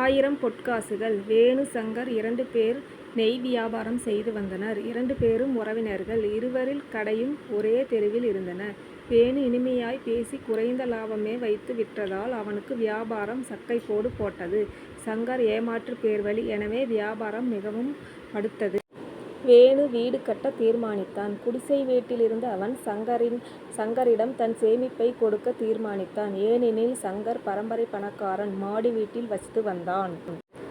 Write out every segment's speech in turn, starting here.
ஆயிரம் பொற்காசுகள் வேணு சங்கர் இரண்டு பேர் நெய் வியாபாரம் செய்து வந்தனர். இரண்டு பேரும் உறவினர்கள். இருவரில் கடையும் ஒரே தெருவில் இருந்தன. வேணு இனிமையாய் பேசி குறைந்த லாபமே வைத்து விற்றதால் அவனுக்கு வியாபாரம் சக்கைபோடு போட்டது. சங்கர் ஏமாற்று பேர்வழி. எனவே வியாபாரம் மிகவும் படுத்தது. வேணு வீடு கட்ட தீர்மானித்தான். குடிசை வீட்டிலிருந்த அவன் சங்கரின் சங்கரிடம் தன் சேமிப்பை கொடுக்க தீர்மானித்தான். ஏனெனில் சங்கர் பரம்பரை பணக்காரன். மாடி வீட்டில் வசித்து வந்தான்.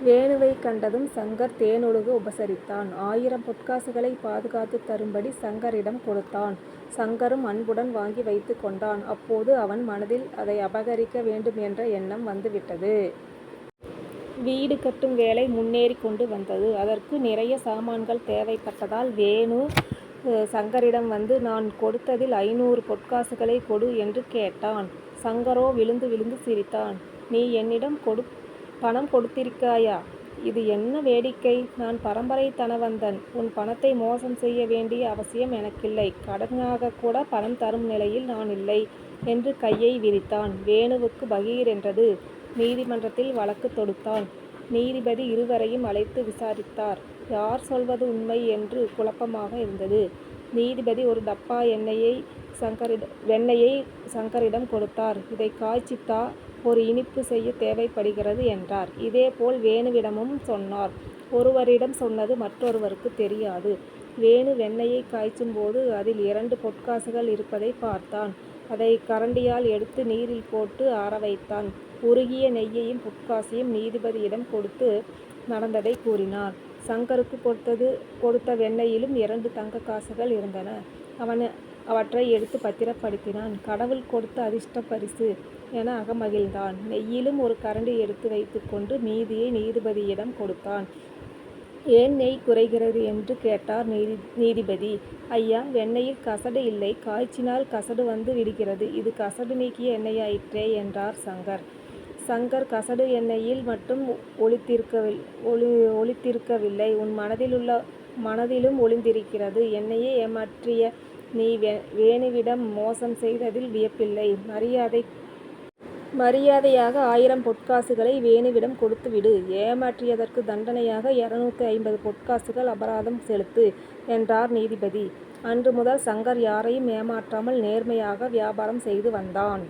வேணுவைக் கண்டதும் சங்கர் தேனொழுக உபசரித்தான். ஆயிரம் பொற்காசுகளை பாதுகாத்து தரும்படி சங்கரிடம் கொடுத்தான். சங்கரும் அன்புடன் வாங்கி வைத்துக் கொண்டான். அப்போது அவன் மனதில் அதை அபகரிக்க வேண்டும் என்ற எண்ணம் வந்துவிட்டது. வீடு கட்டும் வேலை முன்னேறிக் கொண்டு வந்தது. அதற்கு நிறைய சாமான்கள் தேவைப்பட்டதால் வேணு சங்கரிடம் வந்து நான் கொடுத்ததில் ஐநூறு பொற்காசுகளை கொடு என்று கேட்டான். சங்கரோ விழுந்து விழுந்து சிரித்தான். நீ என்னிடம் கொடு பணம் கொடுத்திருக்காயா? இது என்ன வேடிக்கை? நான் பரம்பரை தனவந்தன். உன் பணத்தை மோசம் செய்ய வேண்டிய அவசியம் எனக்கில்லை. கடனாகக்கூட பணம் தரும் நிலையில் நான் இல்லை என்று கையை விரித்தான். வேணுவுக்கு பகீர் என்றது நீதிமன்றத்தில் வழக்கு தொடுத்தான். நீதிபதி இருவரையும் அழைத்து விசாரித்தார். யார் சொல்வது உண்மை என்று குழப்பமாக இருந்தது. நீதிபதி ஒரு டப்பா வெண்ணெயை சங்கரிடம் கொடுத்தார். இதை காய்ச்சித்தா ஒரு இனிப்பு செய்யத் தேவைப்படுகிறது என்றார். இதேபோல் வேணுவிடமும் சொன்னார். ஒருவரிடம் சொன்னது மற்றொருவருக்கு தெரியாது. வேணு வெண்ணையை காய்ச்சும் போது அதில் இரண்டு பொற்காசுகள் இருப்பதைப் பார்த்தான். அதை கரண்டியால் எடுத்து நீரில் போட்டு ஆற வைத்தான் உருகிய நெய்யையும் புட்காசியும் நீதிபதியிடம் கொடுத்து நடந்ததைக் கூறினார். சங்கருக்குக் கொடுத்த வெண்ணையிலும் இரண்டு தங்க காசுகள் இருந்தன. அவன் அவற்றை எடுத்து பத்திரப்படுத்தினான். கடவுள் கொடுத்த அதிர்ஷ்ட பரிசு என அகமகிழ்ந்தான். நெய்யிலும் ஒரு கரண்டி எடுத்து வைத்துக்கொண்டு மீதியை நீதிபதியிடம் கொடுத்தான். ஏன் நெய் குறைகிறது? என்று கேட்டார் நீதி நீதிபதி. ஐயா. வெண்ணெயில் கசடு இல்லை. காய்ச்சினால் கசடு வந்து விடுகிறது. இது கசடு நீக்கிய எண்ணெயாயிற்றே என்றார் சங்கர். சங்கர் கசடு எண்ணெயில் மட்டும் ஒளித்திருக்கவில்லை உன் மனதிலும் ஒளிந்திருக்கிறது. என்னையே ஏமாற்றிய நீ வே வேணுவிடம் மோசம் செய்ததில் வியப்பில்லை. மரியாதை மரியாதையாக ஆயிரம் பொற்காசுகளை வேணுவிடம் கொடுத்துவிடு. ஏமாற்றியதற்கு தண்டனையாக இருநூற்று ஐம்பது பொற்காசுகள் அபராதம் செலுத்து என்றார் நீதிபதி. அன்று முதல் சங்கர் யாரையும் ஏமாற்றாமல் நேர்மையாக வியாபாரம் செய்து வந்தான்.